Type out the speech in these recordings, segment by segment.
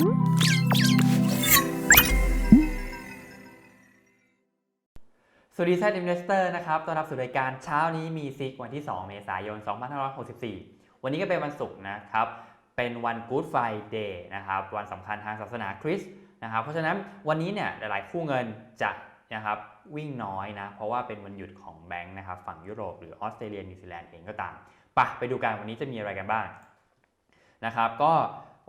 สวัสดีแซดอินเวสเตอร์นะครับต้อนรับสู่รายการเช้านี้มีซิกวันที่ 2 เมษายน 2564 วันนี้ก็เป็นวันศุกร์นะครับ เป็นวัน Good Friday นะครับ วันสำคัญทางศาสนาคริสต์นะครับ เพราะฉะนั้นวันนี้เนี่ยหลายๆคู่เงินจะนะครับวิ่งน้อยนะ เพราะว่าเป็นวันหยุดของแบงค์นะครับ ฝั่งยุโรปหรือออสเตรเลียนิวซีแลนด์เองก็ตามไปะไปดูกันวันนี้จะมีอะไรกันบ้างนะครับ ก็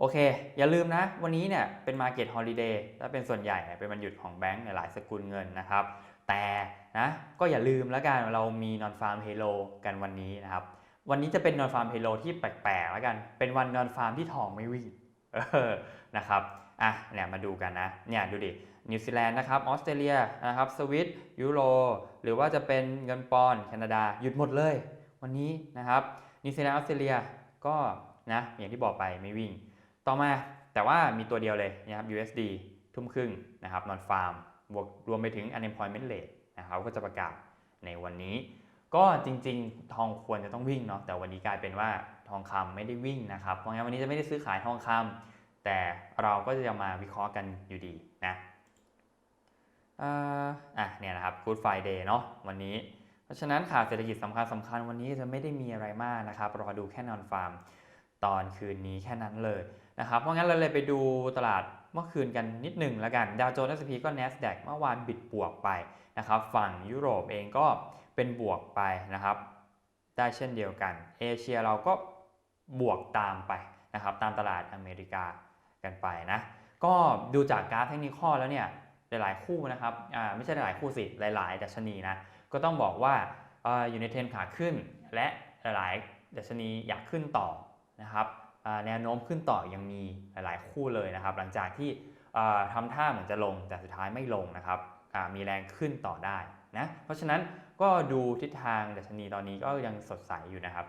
โอเค อย่าลืมนะ วันนี้เนี่ยเป็น Market Holiday และเป็นส่วนใหญ่เป็นวันหยุดของแบงค์ในหลายสกุลเงินนะครับ แต่นะก็อย่าลืมแล้วกันเรามี non farm payroll กันวันนี้นะครับ วันนี้จะเป็น non farm payroll ที่แปลกๆแล้วกัน เป็นวัน non farm ที่ทองไม่วิ่งนะครับอะเนี่ยมาดูกันนะเนี่ยดูดินิวซีแลนด์นะครับออสเตรเลียนะครับสวิตยูโรหรือว่าจะเป็นเงินปอนด์แคนาดาหยุดหมดเลย วันนี้นะครับนิวซีแลนด์ออสเตรเลียก็นะอย่างที่บอกไปไม่วิ่ง ต่อมาแต่ว่ามีตัวเดียวเลยนะครับ USD ทุ่มครึ่งนะครับ non farm บวกรวมไปถึง unemployment rate นะครับก็จะประกาศในวันนี้ ก็จริงๆ ทองควรจะต้องวิ่งเนาะแต่วันนี้กลายเป็นว่าทองคำไม่ได้วิ่งนะครับ เพราะงั้นวันนี้จะไม่ได้ซื้อขายทองคำแต่เราก็จะมาวิเคราะห์กันอยู่ดีนะอ่าอะเนี่ยนะครับ Good Friday เนาะวันนี้ เพราะฉะนั้นข่าวเศรษฐกิจสำคัญสำคัญวันนี้จะไม่ได้มีอะไรมากนะครับรอดูแค่นอนฟาร์ม ตอนคืนนี้แค่นั้นเลย นะครับ เพราะงั้นเราเลยไปดูตลาดเมื่อคืนกันนิดหนึ่งแล้วกัน ดาวโจนส์ S&P ก็ NASDAQ เมื่อวานบิดบวกไปนะครับ ฝั่งยุโรปเองก็เป็นบวกไปนะครับ ได้เช่นเดียวกัน เอเชียเราก็บวกตามไปนะครับ ตามตลาดอเมริกากันไปนะ ก็ดูจากกราฟเทคนิคแล้วเนี่ย หลายๆคู่นะครับ อ่า ไม่ใช่หลายคู่สิ หลายๆดัชนีนะ ก็ต้องบอกว่าออยู่ในเทรนขาขึ้น และหลายๆดัชนีอยากขึ้นต่อนะครับ แนวโน้มขึ้นต่อยังมีหลาย ๆ คู่เลยนะครับ หลังจากที่อ่าทำท่าเหมือนจะลงแต่สุดท้ายไม่ลงนะครับมีแรงขึ้นต่อได้นะเพราะฉะนั้นก็ดูทิศทางดัชนีตอนนี้ก็ยังสดใสอยู่นะครับ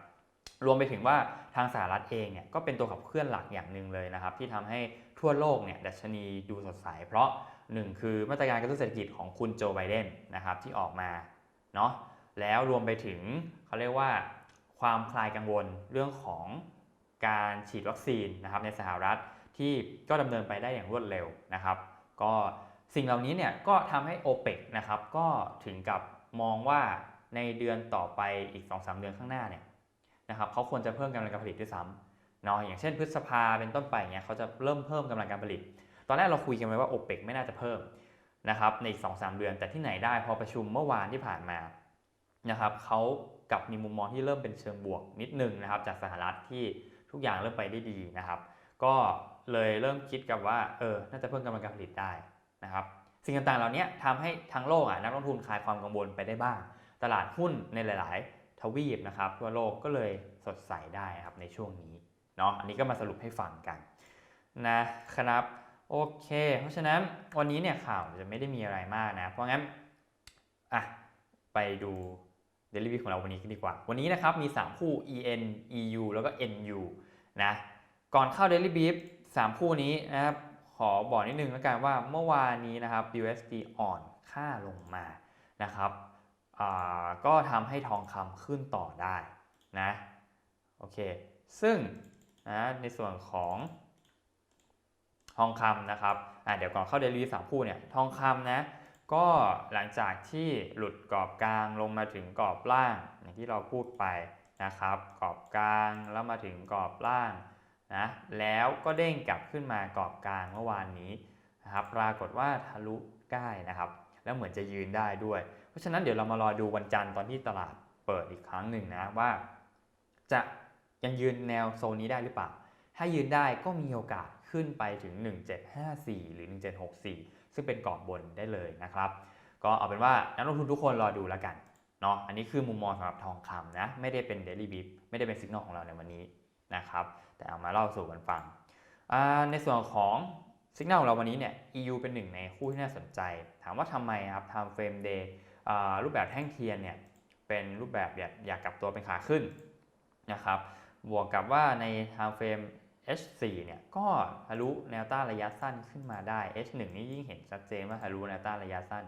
รวมไปถึงว่าทางสหรัฐเองเนี่ยก็เป็นตัวขับเคลื่อนหลักอย่างหนึ่งเลยนะครับ ที่ทำให้ทั่วโลกเนี่ยดัชนีดูสดใส เพราะหนึ่งคือมาตรการกระตุ้นเศรษฐกิจของคุณโจไบเดนนะครับที่ออกมาเนาะแล้วรวมไปถึงเขาเรียกว่าความคลายกังวลเรื่องของ การฉีดวัคซีนนะครับในสหรัฐที่ก็ดำเนินไปได้อย่างรวดเร็วนะครับ ก็สิ่งเหล่านี้เนี่ยก็ทำให้ o p e ปนะครับก็ถึงกับมองว่าในเดือนต่อไปอีก 2-3 เดือนข้างหน้าเนี่ยนะครับเขาควรจะเพิ่มกำลังการผลิตด้วยซ้ำเนาะอย่างเช่นพฤษภาเป็นต้นไปเนี่ยเขาจะเริ่มเพิ่มกำลังการผลิต ตอนแรกเราคุยกันไว้ว่า o p e ปไม่น่าจะเพิ่มนะครับในอีก2-3เดือนแต่ที่ไหนได้พอประชุมเมื่อวานที่ผ่านมานะครับเขากลับมีมุมมองที่เริ่มเป็นเชิงบวกนิดนึงนะครับจากสหรัฐที่ ทุกอย่างเริ่มไปได้ดีนะครับ ก็เลยเริ่มคิดกับว่าเออน่าจะเพิ่มกำลังการผลิตได้นะครับสิ่งต่างๆเหล่านี้ทำให้ทั้งโลกอะนักลงทุนคลายความกังวลไปได้บ้าง ตลาดหุ้นในหลายๆ ทวีปนะครับทั่วโลกก็เลยสดใสได้ครับในช่วงนี้เนาะอันนี้ก็มาสรุปให้ฟังกันนะครับโอเค เพราะฉะนั้นวันนี้เนี่ยข่าวจะไม่ได้มีอะไรมากนะ เพราะงั้นอะไปดู Daily View ของเราวันนี้กันดีกว่า วันนี้นะครับมี 3 คู่ EN EU แล้วก็ NU นะก่อนเข้า Daily Brief 3 คู่นี้นะครับขอบอกนิดนึงแล้วกันว่าเมื่อวานนี้นะครับ USD อ่อนค่าลงมานะครับอ่าก็ทำให้ทองคำขึ้นต่อได้นะโอเคซึ่งนะในส่วนของทองคำนะครับเดี๋ยวก่อนเข้าเดลิสามคู่เนี่ยทองคำนะ ก็หลังจากที่หลุดกรอบกลางลงมาถึงกรอบล่างอย่างที่เราพูดไปนะครับ กรอบกลางแล้วมาถึงกรอบล่างนะแล้วก็เด้งกลับขึ้นมากรอบกลางเมื่อวานนี้นะครับปรากฏว่าทะลุได้นะครับ แล้วเหมือนจะยืนได้ด้วย เพราะฉะนั้นเดี๋ยวเรามารอดูวันจันทร์ตอนที่ตลาดเปิดอีกครั้งหนึ่งนะว่า จะยังยืนแนวโซนนี้ได้หรือเปล่า ถ้ายืนได้ก็มีโอกาส ขึ้นไปถึง 1754 หรือ 1764 ซึ่งเป็นกรอบบนได้เลยนะครับ ก็เอาเป็นว่านักลงทุนทุกคนรอดูแล้วกันเนาะอันนี้คือมุมมองสำหรับทองคำนะไม่ได้เป็น Daily b i p ไม่ได้เป็นสัญญาณของเราในวันนี้นะครับแต่เอามาเล่าสู่กันฟัง ในส่วนของสัญญาณของเราวันนี้เนี่ย EU เป็นหนึ่งในคู่ที่น่าสนใจ ถามว่าทำไมครับ Time Frame Day รูปแบบแท่งเทียนเนี่ยเป็นรูปแบบอยากอยากกลับตัวเป็นขาขึ้นนะครับบวกกับว่าใน time frame H4 เนี่ยก็ทะลุแนวต้านระยะสั้นขึ้นมาได้ H1 นี่ยิ่งเห็นชัดเจนว่าทะลุแนวต้านระยะสั้น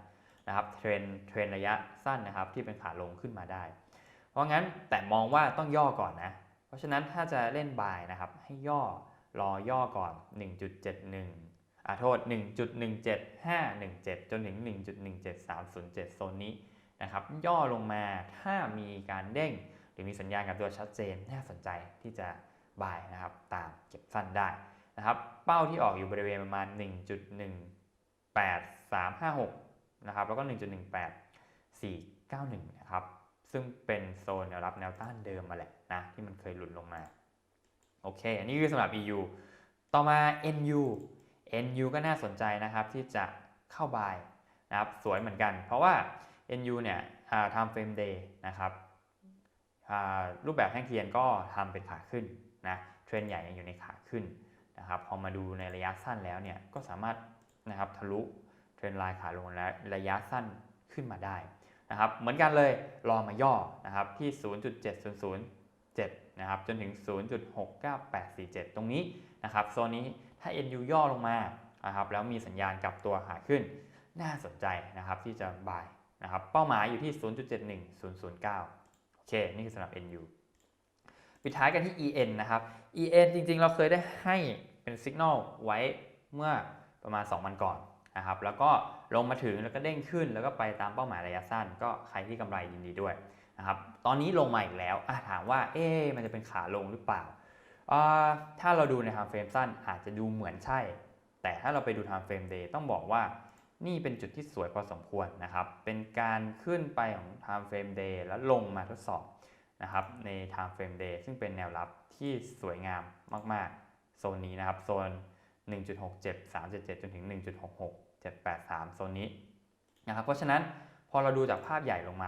นะครับเทรนเทรนระยะสั้นนะครับที่เป็นขาลงขึ้นมาได้ เพราะงั้นแต่มองว่าต้องย่อก่อนนะ เพราะฉะนั้นถ้าจะเล่นบายนะครับให้ย่อรอย่อก่อน 1.71อ่าโทษ 1.17517 จนถึง 1.17307 โซนนี้นะครับย่อลงมาถ้ามีการเด้ง หรือมีสัญญาณกับตัวชัดเจนน่าสนใจที่จะ บายนะครับ ตามเก็บสั้นได้นะครับ เป้าที่ออกอยู่บริเวณประมาณ 1.18356 นะครับ แล้วก็ 1.18491 นะครับ ซึ่งเป็นโซนแนวรับแนวต้านเดิมมาแหละนะ ที่มันเคยหลุดลงมา โอเค อันนี้คือสำหรับ EU ต่อมา NU NU ก็น่าสนใจนะครับที่จะเข้าบายนะครับ สวยเหมือนกัน เพราะว่า NU เนี่ยอ่า time frame day นะครับรูปแบบแท่งเทียนก็ทำเป็นขาขึ้น นะเทรนใหญ่ยังอยู่ในขาขึ้นนะครับพอมาดูในระยะสั้นแล้วเนี่ยก็สามารถนะครับทะลุเทรนไลน์ขาลงและระยะสั้นขึ้นมาได้นะครับเหมือนกันเลยรอมาย่อนะครับที่ 0.7007นะครับจนถึง 0.69847 ตรงนี้นะครับโซนนี้ถ้า NU ย่อลงมานะครับแล้วมีสัญญาณกลับตัวขาขึ้น น่าสนใจนะครับที่จะบายนะครับเป้าหมายอยู่ที่ 0.71009 โอเค นี่คือสำหรับ NU ปิดท้ายกันที่ EN นะครับ EN จริงๆ เราเคยได้ให้เป็นสัญญาณไว้เมื่อประมาณ 2 วันก่อนนะครับ แล้วก็ลงมาถึงแล้วก็เด้งขึ้น แล้วก็ไปตามเป้าหมายระยะสั้น ก็ใครที่กำไรยินดีด้วยนะครับ ตอนนี้ลงมาอีกแล้วถามว่า เอ๊มันจะเป็นขาลงหรือเปล่าอ่าถ้าเราดูใน time frame สั้นอาจจะดูเหมือนใช่ แต่ถ้าเราไปดู time frame day ต้องบอกว่านี่เป็นจุดที่สวยพอสมควรนะครับ เป็นการขึ้นไปของ time frame day แล้วลงมาทดสอบ นะครับใน time frame day ซึ่งเป็นแนวรับที่สวยงามมากๆ โซนนี้นะครับ โซน 1.67377 จนถึง 1.66783 โซนนี้นะครับเพราะฉะนั้นพอเราดูจากภาพใหญ่ลงมา